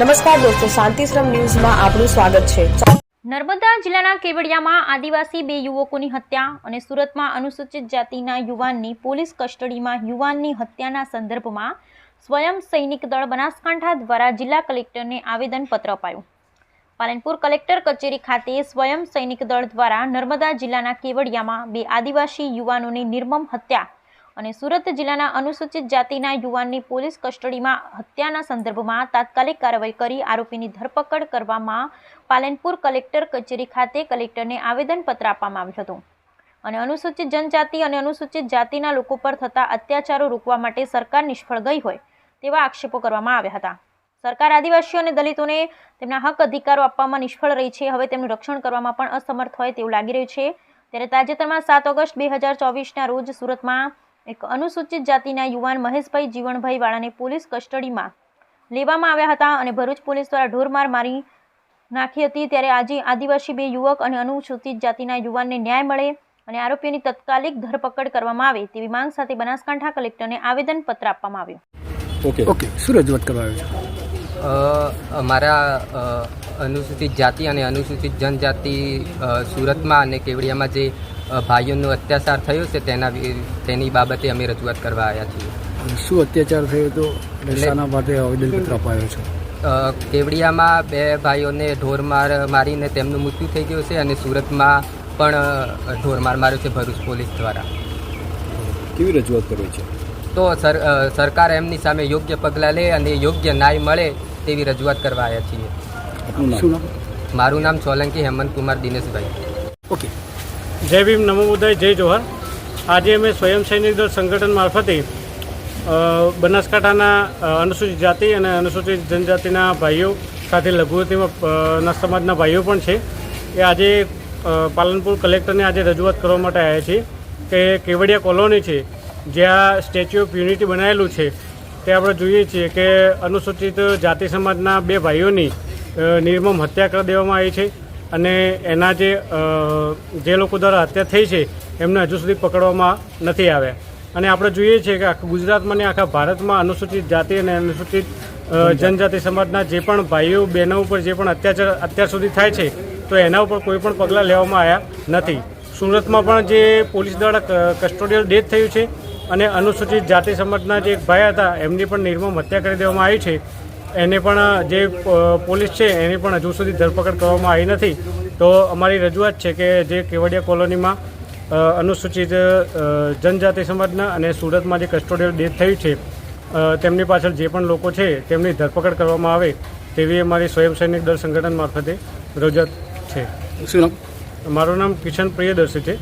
નમસ્કાર દોસ્તો શાંતિશ્રમ ન્યૂઝમાં આપનું સ્વાગત છે. નર્મદા જિલ્લાના કેવડિયામાં આદિવાસી બે યુવકોની હત્યા અને સુરતમાં અનુસૂચિત જાતિના યુવાનની પોલીસ કસ્ટડીમાં યુવાનની હત્યાના સંદર્ભમાં સ્વયં સૈનિક દળ બનાસકાંઠા દ્વારા જિલ્લા કલેક્ટરને આવેદનપત્ર અપાયું. પાલનપુર કલેક્ટર કચેરી ખાતે સ્વયં સૈનિક દળ દ્વારા નર્મદા જિલ્લાના કેવડિયામાં બે આદિવાસી યુવાનોની નિર્મમ હત્યા અને સુરત જિલ્લાના અનુસૂચિત જાતિના યુવાનની પોલીસ કસ્ટડીમાં હત્યાના સંદર્ભમાં તાત્કાલિક કાર્યવાહી કરી આરોપીની ધરપકડ કરવામાં પાલનપુર કલેક્ટર કચેરી ખાતે કલેક્ટરને આવેદનપત્ર આપવામાં આવ્યું હતું. અને અનુસૂચિત જનજાતિ અને અનુસૂચિત જાતિના લોકો પર થતા અત્યાચારો રોકવા માટે સરકાર નિષ્ફળ ગઈ હોય તેવા આક્ષેપો કરવામાં આવ્યા હતા. સરકાર આદિવાસીઓ અને દલિતોને તેમના હક અધિકારો આપવામાં નિષ્ફળ રહી છે. હવે તેમનું રક્ષણ કરવામાં પણ અસમર્થ હોય તેવું લાગી રહ્યું છે. ત્યારે તાજેતરમાં સાત ઓગસ્ટ બે હજાર ચોવીસના રોજ સુરતમાં એક અનુસૂચિત જાતિના યુવાન મહેશભાઈ જીવણભાઈ વાળાને પોલીસ કસ્ટડીમાં લેવામાં આવ્યા હતા અને ભરૂચ પોલીસ દ્વારા ઢોરમાર મારી નાખી હતી. ત્યારે આજે આદિવાસી બે યુવક અને અનુસૂચિત જાતિના યુવાનને ન્યાય મળે અને આરોપીઓની તત્કાલિક ધરપકડ કરવામાં આવે તેવી માંગ સાથે બનાસકાંઠા કલેક્ટરને આવેદનપત્ર આપવામાં આવ્યું. ઓકે. ઓકે. શું રજૂઆત કરવામાં આવ્યો અમારા અનુસૂચિત જાતિ અને અનુસૂચિત જનજાતિ સુરતમાં અને કેવડિયામાં જે ભાઈઓનો અત્યાચાર થયો છે તેના તેની બાબતે અમે રજૂઆત કરવા આવ્યા છીએ. શું અત્યાચાર થયો હતો શાના માટે આવેદનપત્ર અપાયો છે. કેવડિયામાં બે ભાઈઓને ઢોરમાર મારીને તેમનું મૃત્યુ થઈ ગયું છે અને સુરતમાં પણ ઢોરમાર માર્યો છે ભરૂચ પોલીસ દ્વારા. કેવી રજૂઆત કરવી છે? તો સર સરકાર એમની સામે યોગ્ય પગલાં લે અને યોગ્ય ન્યાય મળે તેવી રજૂઆત કરવા આવ્યા છીએ. મારું નામ સોલંકી હેમંત કુમાર દિનેશભાઈ. ઓકે. જય ભીમ, નમો બુદ્ધાય, જય જોહર. આજે અમે સ્વયં સૈનિક દળ સંગઠન મારફતે બનાસકાંઠાના અનુસૂચિત જાતિ અને અનુસૂચિત જનજાતિના ભાઈઓ સાથે લઘુમતીમાં સમાજના ભાઈઓ પણ છે. એ આજે પાલનપુર કલેક્ટરને આજે રજૂઆત કરવા માટે આવ્યા છીએ કે કેવડિયા કોલોની છે, જ્યાં સ્ટેચ્યુ ઓફ યુનિટી બનાવેલું છે, તે આપણે જોઈએ છીએ કે અનુસૂચિત જાતિ સમાજના બે ભાઈઓની નિર્મમ હત્યા કરી દેવામાં આવી છે. અને એના જે જે લોકો દ્વારા હત્યા થઈ છે એમને હજુ સુધી પકડવામાં નથી આવ્યા. અને આપણે જોઈએ છીએ કે આખા ગુજરાતમાં ને આખા ભારતમાં અનુસૂચિત જાતિ અને અનુસૂચિત જનજાતિ સમાજના જે પણ ભાઈઓ બહેનો ઉપર જે પણ અત્યાચાર અત્યાર સુધી થાય છે તો એના ઉપર કોઈ પણ પગલાં લેવામાં આવ્યા નથી. સુરતમાં પણ જે પોલીસ દ્વારા કસ્ટોડિયલ ડેથ થયું છે અને અનુસૂચિત જાતિ સમાજના જે એક ભાઈ હતા એમની પણ નિર્મમ હત્યા કરી દેવામાં આવી છે. એને પણ જે પોલીસ છે એની પણ હજુ સુધી ધરપકડ કરવામાં આવી નથી. તો અમારી રજૂઆત છે કે જે કેવડિયા કોલોનીમાં અનુસૂચિત જનજાતિ સમાજના અને સુરતમાં જે કસ્ટોડિયલ ડેથ થયું છે તેમની પાછળ જે પણ લોકો છે તેમની ધરપકડ કરવામાં આવે તેવી અમારી સ્વયંસૈનિક દળ સંગઠન મારફતે રજૂઆત છે. શું નામ? મારું નામ કિશન પ્રિયદર્શી છે.